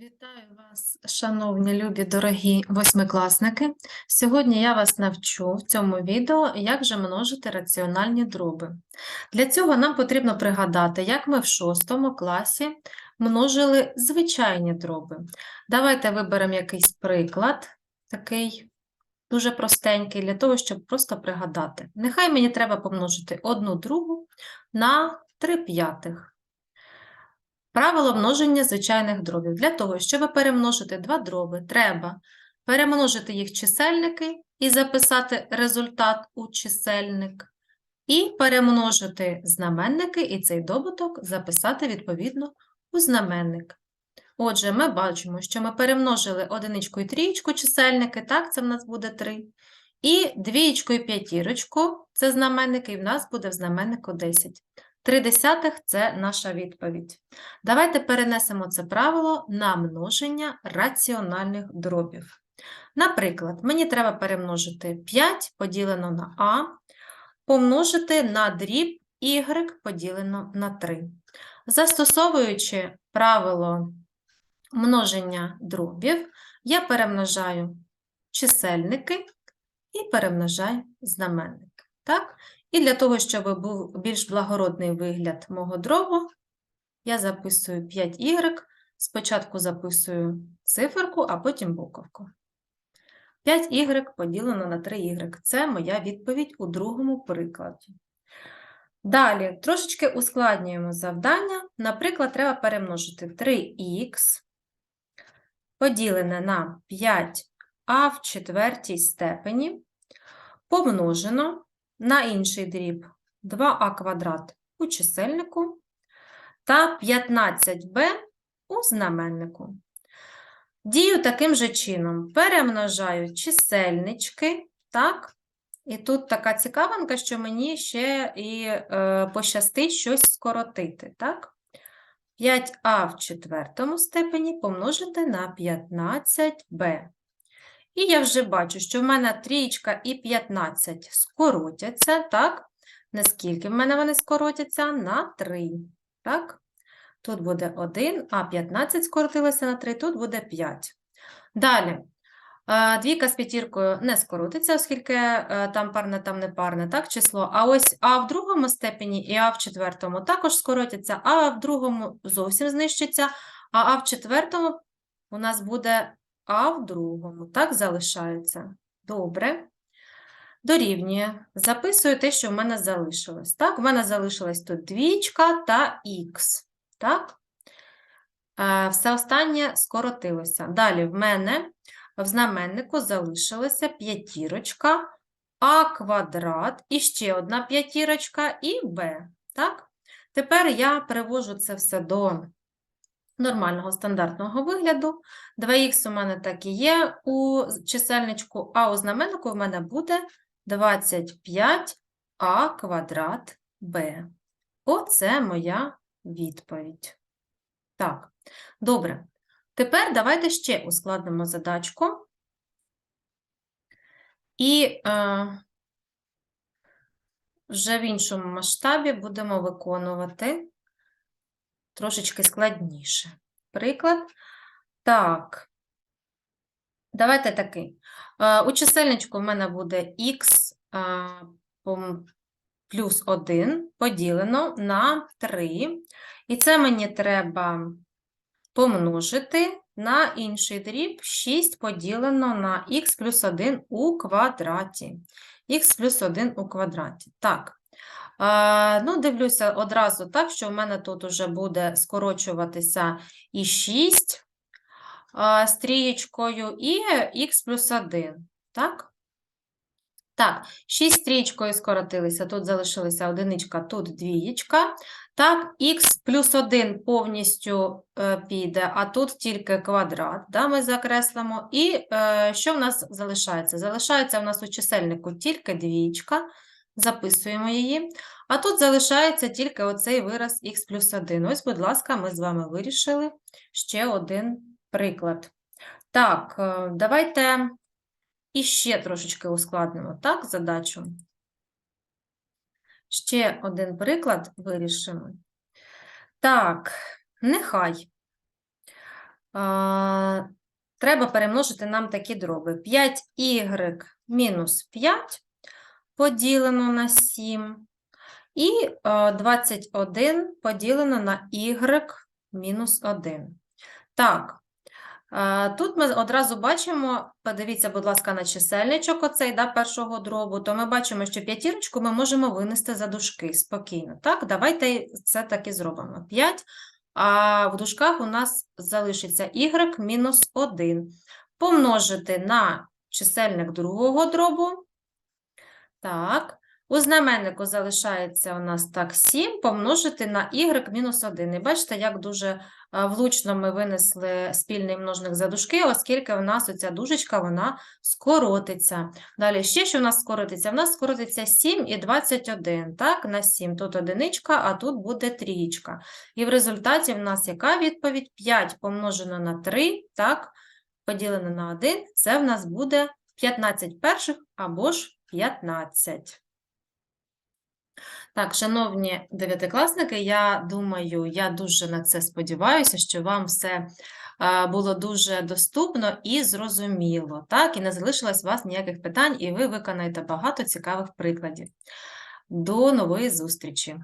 Вітаю вас, шановні любі дорогі восьмикласники. Сьогодні я вас навчу в цьому відео, як же множити раціональні дроби. Для цього нам потрібно пригадати, як ми в шостому класі множили звичайні дроби. Давайте виберемо якийсь приклад, такий дуже простенький, для того, щоб просто пригадати. Нехай мені треба помножити одну другу на 3 п'ятих. Правило множення звичайних дробів. Для того, щоб перемножити два дроби, треба перемножити їх чисельники і записати результат у чисельник, і перемножити знаменники і цей добуток записати відповідно у знаменник. Отже, ми бачимо, що ми перемножили одиничку і трієчку чисельники, так, це в нас буде 3. І двієчку і п'ятірочку, це знаменники, і в нас буде в знаменнику 10. Три десятих – це наша відповідь. Давайте перенесемо це правило на множення раціональних дробів. Наприклад, мені треба перемножити 5 поділено на а, помножити на дріб y поділено на 3. Застосовуючи правило множення дробів, я перемножаю чисельники і перемножаю знаменники. Так? І для того, щоб був більш благородний вигляд мого дробу, я записую 5y, спочатку записую циферку, а потім буковку. 5y поділено на 3y. Це моя відповідь у другому прикладі. Далі, трошечки ускладнюємо завдання. Наприклад, треба перемножити 3х поділене на 5а в четвертій степені, помножено на інший дріб 2а квадрат у чисельнику та 15b у знаменнику. Дію таким же чином. Перемножаю чисельнички, так? І тут така цікавинка, що мені ще і е, пощастить щось скоротити, так? 5а в четвертому степені помножити на 15b. І я вже бачу, що в мене трієчка і 15 скоротяться, так? Наскільки в мене вони скоротяться? На 3. Так? Тут буде 1, а 15 скоротилося на 3, тут буде 5. Далі. Двійка з п'ятіркою не скоротиться, оскільки е, там парне, там не парне, так, число. А ось А в другому степені і А в четвертому також скоротяться, А в другому зовсім знищиться, а А в четвертому у нас буде а в другому. Так залишається. Добре. Дорівнює. Записую те, що в мене залишилось. Так, в мене залишилась тут двічка та х. Так? Е, Все останнє скоротилося. Далі в мене в знаменнику залишилася п'ятірочка, а квадрат, і ще одна п'ятірочка, і b. Так? Тепер я перевожу це все до нормального стандартного вигляду. 2х у мене так і є у чисельничку, а у знаменнику в мене буде 25а квадрат b. Оце моя відповідь. Так, добре. Тепер давайте ще ускладнимо задачку. І е, вже в іншому масштабі будемо виконувати трошечки складніше. Приклад. Так, давайте такий. Е, У чисельничку в мене буде х плюс 1 поділено на 3. І це мені треба помножити на інший дріб 6 поділено на х плюс 1 у квадраті. х плюс 1 у квадраті. Так. Ну, дивлюся одразу так, що в мене тут вже буде скорочуватися і 6 стрієчкою, і х плюс 1. Так? Так, 6 стрічкою скоротилися, тут залишилася одиничка, тут двієчка. Так, х плюс 1 повністю е, піде, а тут тільки квадрат, да, ми закреслимо. І е, що в нас залишається? Залишається в нас у чисельнику тільки двієчка, записуємо її. А тут залишається тільки оцей вираз х плюс 1. Ось, будь ласка, ми з вами вирішили ще один приклад. Так, е, давайте і ще трошечки ускладнимо, так, задачу. Ще один приклад вирішимо. Так, нехай А, треба перемножити нам такі дроби. 5y мінус 5 поділено на 7 і е, 21 поділено на y мінус 1. Так, е, тут ми одразу бачимо, подивіться, будь ласка, на чисельничок оцей, да, першого дробу, то ми бачимо, що п'ятірочку ми можемо винести за дужки спокійно. Так, давайте це так і зробимо. 5, а в дужках у нас залишиться y мінус 1. Помножити на чисельник другого дробу. Так, у знаменнику залишається у нас так 7 помножити на y мінус 1. І бачите, як дуже влучно ми винесли спільний множник за дужки, оскільки у нас оця дужечка, вона скоротиться. Далі ще що у нас скоротиться? У нас скоротиться 7 і 21, так, на 7. Тут одиничка, а тут буде трієчка. І в результаті в нас яка відповідь? 5 помножено на 3, так, поділено на 1, це в нас буде 15 перших або ж 15. Так, шановні дев'ятикласники, я думаю, я дуже на це сподіваюся, що вам все було дуже доступно і зрозуміло, так, і не залишилось у вас ніяких питань, і ви виконаєте багато цікавих прикладів. До нової зустрічі!